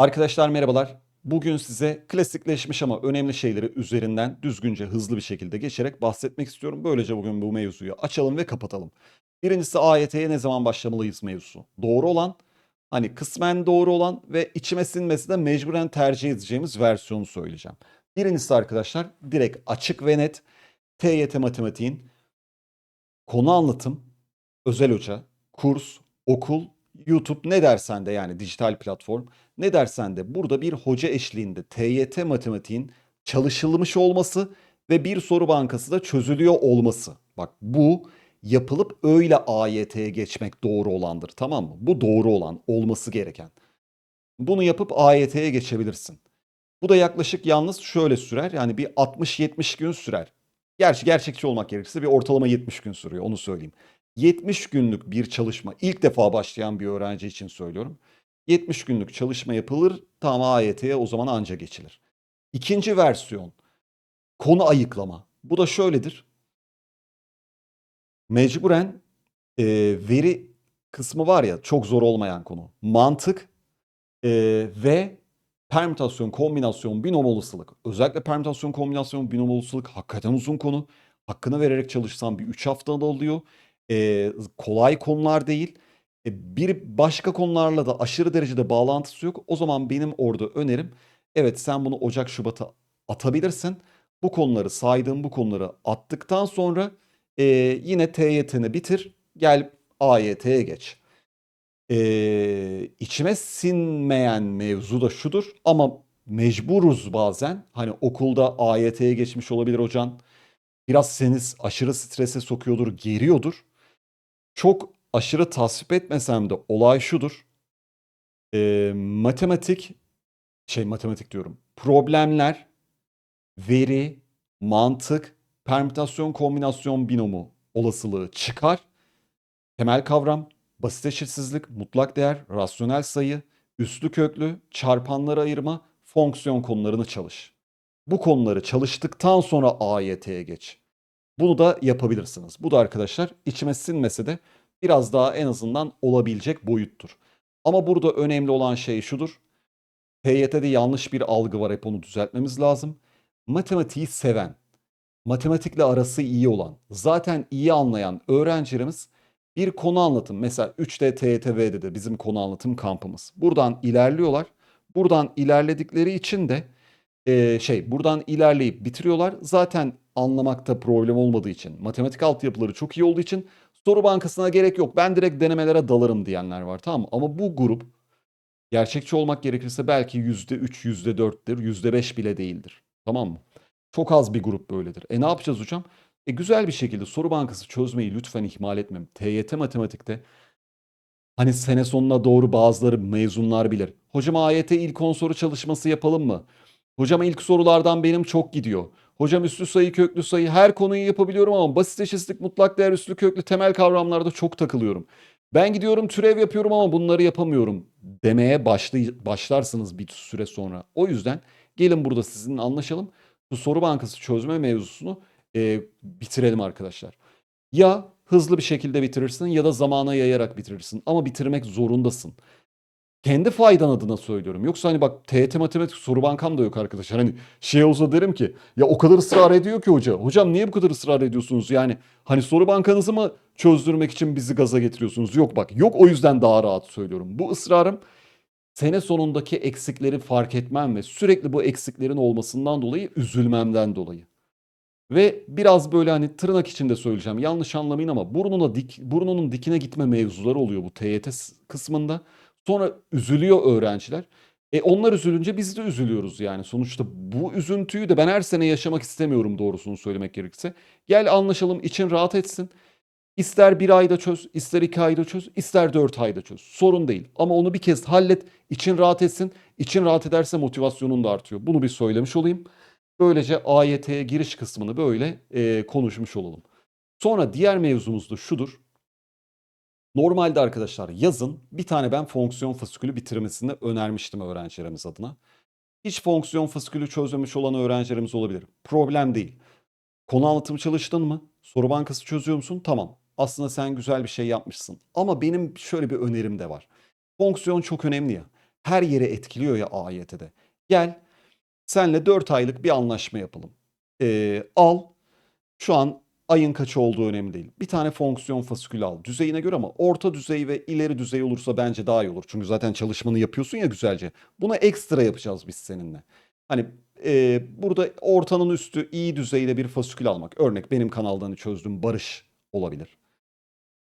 Arkadaşlar merhabalar. Bugün size klasikleşmiş ama önemli şeyleri üzerinden düzgünce, hızlı bir şekilde geçerek bahsetmek istiyorum. Böylece bugün bu mevzuyu açalım ve kapatalım. Birincisi AYT'ye ne zaman başlamalıyız mevzusu. Doğru olan, hani kısmen doğru olan ve içime sinmesi de mecburen tercih edeceğimiz versiyonu söyleyeceğim. Birincisi arkadaşlar direkt açık ve net TYT matematiğin konu anlatım, özel hoca, kurs, okul, YouTube ne dersen de yani dijital platform ne dersen de burada bir hoca eşliğinde TYT matematiğin çalışılmış olması ve bir soru bankası da çözülüyor olması. Bak bu yapılıp öyle AYT'ye geçmek doğru olandır tamam mı? Bu doğru olan olması gereken. Bunu yapıp AYT'ye geçebilirsin. Bu da yaklaşık yalnız şöyle sürer yani bir 60-70 gün sürer. Gerçi gerçekçi olmak gerekirse bir ortalama 70 gün sürüyor onu söyleyeyim. 70 günlük bir çalışma ilk defa başlayan bir öğrenci için söylüyorum. 70 günlük çalışma yapılır tam AYT'ye o zaman anca geçilir. İkinci versiyon konu ayıklama. Bu da şöyledir. Mecburen e, veri kısmı var ya çok zor olmayan konu. Mantık e, ve permütasyon, kombinasyon, binom olasılık. Özellikle permütasyon, kombinasyon, binom olasılık hakikaten uzun konu. Hakkını vererek çalışsam bir 3 haftada oluyor. E, kolay konular değil. E, bir başka konularla da aşırı derecede bağlantısı yok. O zaman benim orada önerim evet sen bunu Ocak Şubat'a atabilirsin. Bu konuları saydığım bu konuları attıktan sonra e, yine TYT'ni bitir. Gel AYT'ye geç. E, içime sinmeyen mevzu da şudur ama mecburuz bazen. Hani okulda AYT'ye geçmiş olabilir hocan. Biraz seni aşırı strese sokuyordur, geriyordur. Çok aşırı tasvip etmesem de olay şudur. Eee, matematik, şey matematik diyorum. Problemler, veri, mantık, permütasyon kombinasyon binomu olasılığı çıkar. Temel kavram, basit eşitsizlik, mutlak değer, rasyonel sayı, üslü köklü, çarpanları ayırma, fonksiyon konularını çalış. Bu konuları çalıştıktan sonra AYT'ye geç. Bunu da yapabilirsiniz. Bu da arkadaşlar içime sinmese de biraz daha en azından olabilecek boyuttur. Ama burada önemli olan şey şudur. TYT'de yanlış bir algı var hep onu düzeltmemiz lazım. Matematiği seven, matematikle arası iyi olan, zaten iyi anlayan öğrencilerimiz bir konu anlatım mesela 3D TYTV'de de bizim konu anlatım kampımız. Buradan ilerliyorlar. Buradan ilerledikleri için de e, şey buradan ilerleyip bitiriyorlar. Zaten anlamakta problem olmadığı için, matematik altyapıları çok iyi olduğu için soru bankasına gerek yok. Ben direkt denemelere dalarım diyenler var tamam mı? Ama bu grup gerçekçi olmak gerekirse belki %3, %4'tür, %5 bile değildir. Tamam mı? Çok az bir grup böyledir. E ne yapacağız hocam? E güzel bir şekilde soru bankası çözmeyi lütfen ihmal etmem. TYT matematikte hani sene sonuna doğru bazıları mezunlar bilir. Hocam AYT ilk 10 soru çalışması yapalım mı? Hocam ilk sorulardan benim çok gidiyor. Hocam üslü sayı, köklü sayı her konuyu yapabiliyorum ama basit eşitlik, mutlak değer, üslü köklü temel kavramlarda çok takılıyorum. Ben gidiyorum türev yapıyorum ama bunları yapamıyorum demeye başlay başlarsınız bir süre sonra. O yüzden gelin burada sizinle anlaşalım. Bu soru bankası çözme mevzusunu e, bitirelim arkadaşlar. Ya hızlı bir şekilde bitirirsin ya da zamana yayarak bitirirsin ama bitirmek zorundasın. Kendi faydan adına söylüyorum. Yoksa hani bak TYT matematik soru bankam da yok arkadaşlar. Hani şey olsa derim ki ya o kadar ısrar ediyor ki hoca. Hocam niye bu kadar ısrar ediyorsunuz? Yani hani soru bankanızı mı çözdürmek için bizi gaza getiriyorsunuz? Yok bak yok o yüzden daha rahat söylüyorum. Bu ısrarım sene sonundaki eksikleri fark etmem ve sürekli bu eksiklerin olmasından dolayı üzülmemden dolayı. Ve biraz böyle hani tırnak içinde söyleyeceğim. Yanlış anlamayın ama burnuna dik, burnunun dikine gitme mevzuları oluyor bu TYT kısmında. Sonra üzülüyor öğrenciler. E onlar üzülünce biz de üzülüyoruz yani. Sonuçta bu üzüntüyü de ben her sene yaşamak istemiyorum doğrusunu söylemek gerekirse. Gel anlaşalım için rahat etsin. İster bir ayda çöz, ister iki ayda çöz, ister dört ayda çöz. Sorun değil. Ama onu bir kez hallet, için rahat etsin. İçin rahat ederse motivasyonun da artıyor. Bunu bir söylemiş olayım. Böylece AYT'ye giriş kısmını böyle e, konuşmuş olalım. Sonra diğer mevzumuz da şudur. Normalde arkadaşlar yazın bir tane ben fonksiyon fasikülü bitirmesini önermiştim öğrencilerimiz adına. Hiç fonksiyon fasikülü çözmemiş olan öğrencilerimiz olabilir. Problem değil. Konu anlatımı çalıştın mı? Soru bankası çözüyor musun? Tamam. Aslında sen güzel bir şey yapmışsın. Ama benim şöyle bir önerim de var. Fonksiyon çok önemli ya. her yere etkiliyor ya AYT'de. Gel senle 4 aylık bir anlaşma yapalım. Ee, al şu an ayın kaçı olduğu önemli değil. Bir tane fonksiyon fasikülü al düzeyine göre ama orta düzey ve ileri düzey olursa bence daha iyi olur. Çünkü zaten çalışmanı yapıyorsun ya güzelce. Buna ekstra yapacağız biz seninle. Hani e, burada ortanın üstü iyi düzeyde bir fasikül almak. Örnek benim kanaldan çözdüğüm Barış olabilir.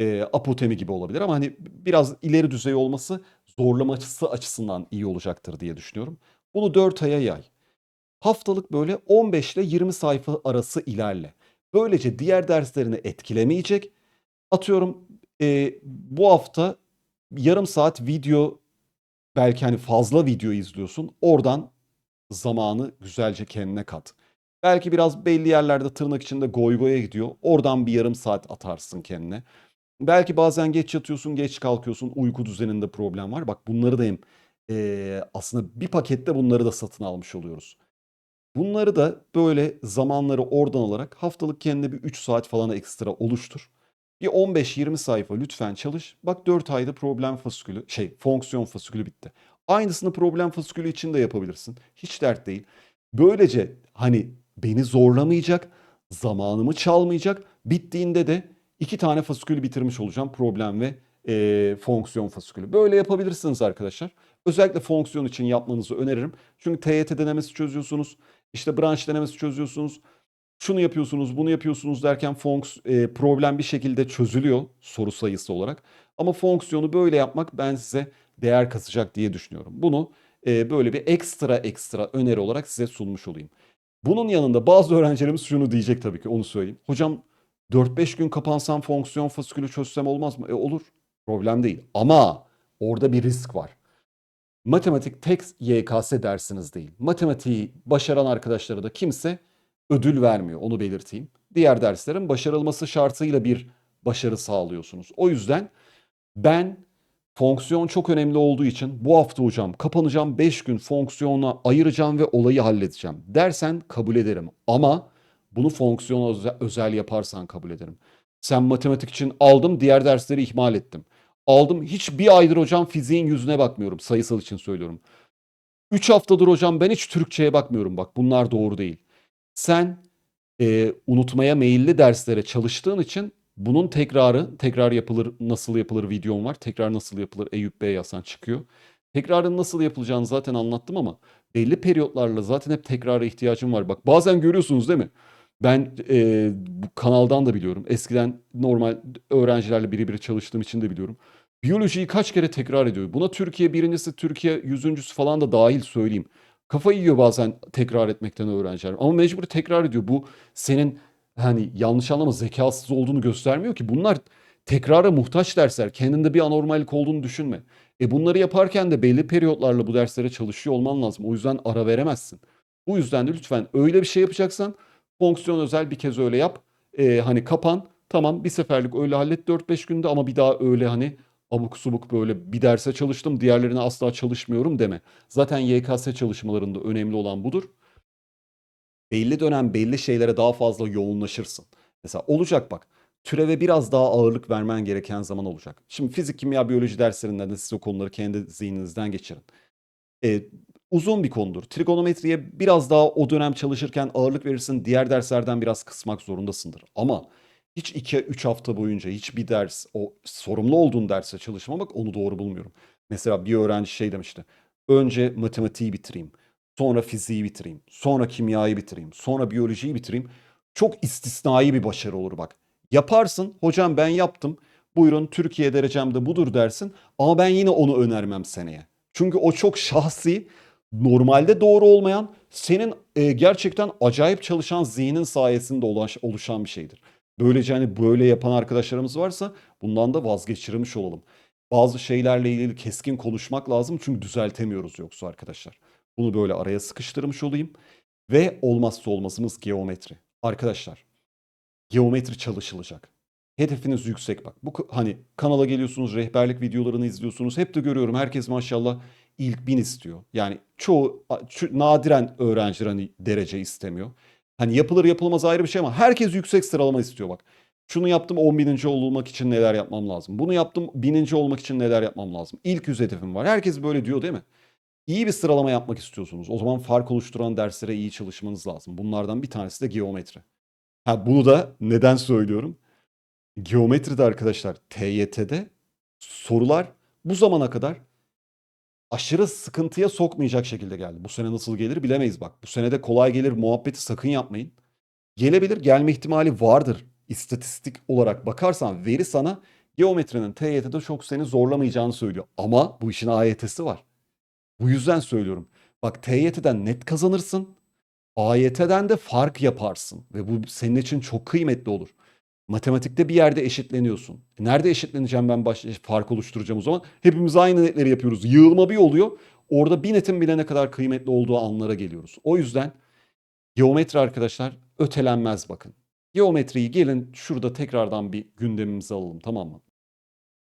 E, apotemi gibi olabilir ama hani biraz ileri düzey olması zorlaması açısından iyi olacaktır diye düşünüyorum. Bunu 4 aya yay. Haftalık böyle 15 ile 20 sayfa arası ilerle. Böylece diğer derslerini etkilemeyecek. Atıyorum e, bu hafta yarım saat video belki hani fazla video izliyorsun. Oradan zamanı güzelce kendine kat. Belki biraz belli yerlerde tırnak içinde goy goya gidiyor. Oradan bir yarım saat atarsın kendine. Belki bazen geç yatıyorsun, geç kalkıyorsun, uyku düzeninde problem var. Bak bunları da hem eee, aslında bir pakette bunları da satın almış oluyoruz. Bunları da böyle zamanları oradan alarak haftalık kendine bir 3 saat falan ekstra oluştur. Bir 15-20 sayfa lütfen çalış. Bak 4 ayda problem fasikülü, şey fonksiyon fasikülü bitti. Aynısını problem fasikülü için de yapabilirsin. Hiç dert değil. Böylece hani beni zorlamayacak, zamanımı çalmayacak. Bittiğinde de iki tane fasikül bitirmiş olacağım. Problem ve eee, fonksiyon fasikülü. Böyle yapabilirsiniz arkadaşlar. Özellikle fonksiyon için yapmanızı öneririm. Çünkü TYT denemesi çözüyorsunuz. İşte branş denemesi çözüyorsunuz. Şunu yapıyorsunuz, bunu yapıyorsunuz derken fonks, e, problem bir şekilde çözülüyor soru sayısı olarak. Ama fonksiyonu böyle yapmak ben size değer kasacak diye düşünüyorum. Bunu e, böyle bir ekstra ekstra öneri olarak size sunmuş olayım. Bunun yanında bazı öğrencilerimiz şunu diyecek tabii ki onu söyleyeyim. Hocam 4-5 gün kapansam fonksiyon fasikülü çözsem olmaz mı? E olur. Problem değil. Ama orada bir risk var. Matematik tek YKS dersiniz değil. Matematiği başaran arkadaşlara da kimse ödül vermiyor. Onu belirteyim. Diğer derslerin başarılması şartıyla bir başarı sağlıyorsunuz. O yüzden ben fonksiyon çok önemli olduğu için bu hafta hocam kapanacağım 5 gün fonksiyona ayıracağım ve olayı halledeceğim dersen kabul ederim. Ama bunu fonksiyon özel, özel yaparsan kabul ederim. Sen matematik için aldım diğer dersleri ihmal ettim. Aldım hiç bir aydır hocam fiziğin yüzüne bakmıyorum sayısal için söylüyorum. 3 haftadır hocam ben hiç Türkçe'ye bakmıyorum bak bunlar doğru değil. Sen e, unutmaya meyilli derslere çalıştığın için bunun tekrarı, tekrar yapılır, nasıl yapılır videom var. Tekrar nasıl yapılır Eyüp Bey yazsan çıkıyor. Tekrarın nasıl yapılacağını zaten anlattım ama belli periyotlarla zaten hep tekrara ihtiyacım var. Bak bazen görüyorsunuz değil mi? Ben e, bu kanaldan da biliyorum. Eskiden normal öğrencilerle birebir çalıştığım için de biliyorum. Biyolojiyi kaç kere tekrar ediyor. Buna Türkiye birincisi, Türkiye yüzüncüsü falan da dahil söyleyeyim. Kafayı yiyor bazen tekrar etmekten öğrenciler. Ama mecbur tekrar ediyor. Bu senin hani yanlış anlama zekasız olduğunu göstermiyor ki. Bunlar tekrara muhtaç dersler. Kendinde bir anormallik olduğunu düşünme. E bunları yaparken de belli periyotlarla bu derslere çalışıyor olman lazım. O yüzden ara veremezsin. Bu yüzden de lütfen öyle bir şey yapacaksan fonksiyon özel bir kez öyle yap. E, hani kapan. Tamam bir seferlik öyle hallet 4-5 günde ama bir daha öyle hani abuk subuk böyle bir derse çalıştım diğerlerine asla çalışmıyorum deme. Zaten YKS çalışmalarında önemli olan budur. Belli dönem belli şeylere daha fazla yoğunlaşırsın. Mesela olacak bak türeve biraz daha ağırlık vermen gereken zaman olacak. Şimdi fizik, kimya, biyoloji derslerinden de siz o konuları kendi zihninizden geçirin. Ee, uzun bir konudur. Trigonometriye biraz daha o dönem çalışırken ağırlık verirsin. Diğer derslerden biraz kısmak zorundasındır. Ama hiç 2-3 hafta boyunca hiçbir ders, o sorumlu olduğun derse çalışmamak onu doğru bulmuyorum. Mesela bir öğrenci şey demişti. Önce matematiği bitireyim. Sonra fiziği bitireyim. Sonra kimyayı bitireyim. Sonra biyolojiyi bitireyim. Çok istisnai bir başarı olur bak. Yaparsın. Hocam ben yaptım. Buyurun Türkiye derecemde budur dersin. Ama ben yine onu önermem seneye. Çünkü o çok şahsi, normalde doğru olmayan, senin e, gerçekten acayip çalışan zihnin sayesinde ulaş- oluşan bir şeydir. Böylece hani böyle yapan arkadaşlarımız varsa bundan da vazgeçirmiş olalım. Bazı şeylerle ilgili keskin konuşmak lazım çünkü düzeltemiyoruz yoksa arkadaşlar. Bunu böyle araya sıkıştırmış olayım. Ve olmazsa olmazımız geometri. Arkadaşlar geometri çalışılacak. Hedefiniz yüksek bak. Bu hani kanala geliyorsunuz, rehberlik videolarını izliyorsunuz. Hep de görüyorum herkes maşallah ilk bin istiyor. Yani çoğu nadiren öğrenciler hani derece istemiyor. Hani yapılır yapılmaz ayrı bir şey ama herkes yüksek sıralama istiyor bak. Şunu yaptım 10 bininci olmak için neler yapmam lazım. Bunu yaptım bininci olmak için neler yapmam lazım. İlk yüz hedefim var. Herkes böyle diyor değil mi? İyi bir sıralama yapmak istiyorsunuz. O zaman fark oluşturan derslere iyi çalışmanız lazım. Bunlardan bir tanesi de geometri. Ha bunu da neden söylüyorum? Geometride arkadaşlar TYT'de sorular bu zamana kadar aşırı sıkıntıya sokmayacak şekilde geldi. Bu sene nasıl gelir bilemeyiz bak. Bu sene de kolay gelir muhabbeti sakın yapmayın. Gelebilir, gelme ihtimali vardır. İstatistik olarak bakarsan veri sana geometrinin TYT'de çok seni zorlamayacağını söylüyor. Ama bu işin AYT'si var. Bu yüzden söylüyorum. Bak TYT'den net kazanırsın. AYT'den de fark yaparsın. Ve bu senin için çok kıymetli olur. Matematikte bir yerde eşitleniyorsun. E Nerede eşitleneceğim ben baş, fark oluşturacağım o zaman? Hepimiz aynı netleri yapıyoruz. Yığılma bir oluyor. Orada bir netin bile ne kadar kıymetli olduğu anlara geliyoruz. O yüzden geometri arkadaşlar ötelenmez bakın. Geometriyi gelin şurada tekrardan bir gündemimize alalım tamam mı?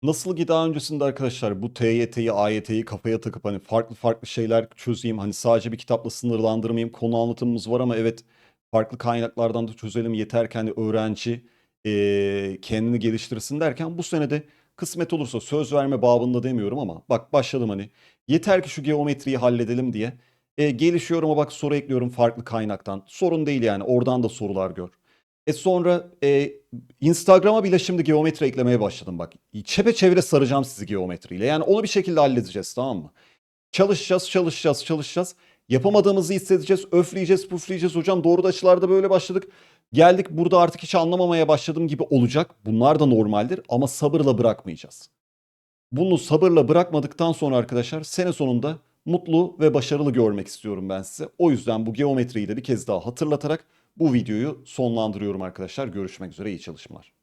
Nasıl ki daha öncesinde arkadaşlar bu TYT'yi, AYT'yi kafaya takıp hani farklı farklı şeyler çözeyim. Hani sadece bir kitapla sınırlandırmayayım. Konu anlatımımız var ama evet farklı kaynaklardan da çözelim. Yeter ki hani öğrenci eee, kendini geliştirsin derken bu sene de kısmet olursa söz verme babında demiyorum ama bak başladım hani. Yeter ki şu geometriyi halledelim diye. E, gelişiyorum ama bak soru ekliyorum farklı kaynaktan. Sorun değil yani oradan da sorular gör. E sonra e, Instagram'a bile şimdi geometri eklemeye başladım bak. Çepeçevre saracağım sizi geometriyle. Yani onu bir şekilde halledeceğiz tamam mı? Çalışacağız, çalışacağız, çalışacağız. Yapamadığımızı hissedeceğiz, öfleyeceğiz, pufleyeceğiz. Hocam doğru da açılarda böyle başladık. Geldik burada artık hiç anlamamaya başladım gibi olacak. Bunlar da normaldir ama sabırla bırakmayacağız. Bunu sabırla bırakmadıktan sonra arkadaşlar sene sonunda mutlu ve başarılı görmek istiyorum ben size. O yüzden bu geometriyi de bir kez daha hatırlatarak bu videoyu sonlandırıyorum arkadaşlar. Görüşmek üzere iyi çalışmalar.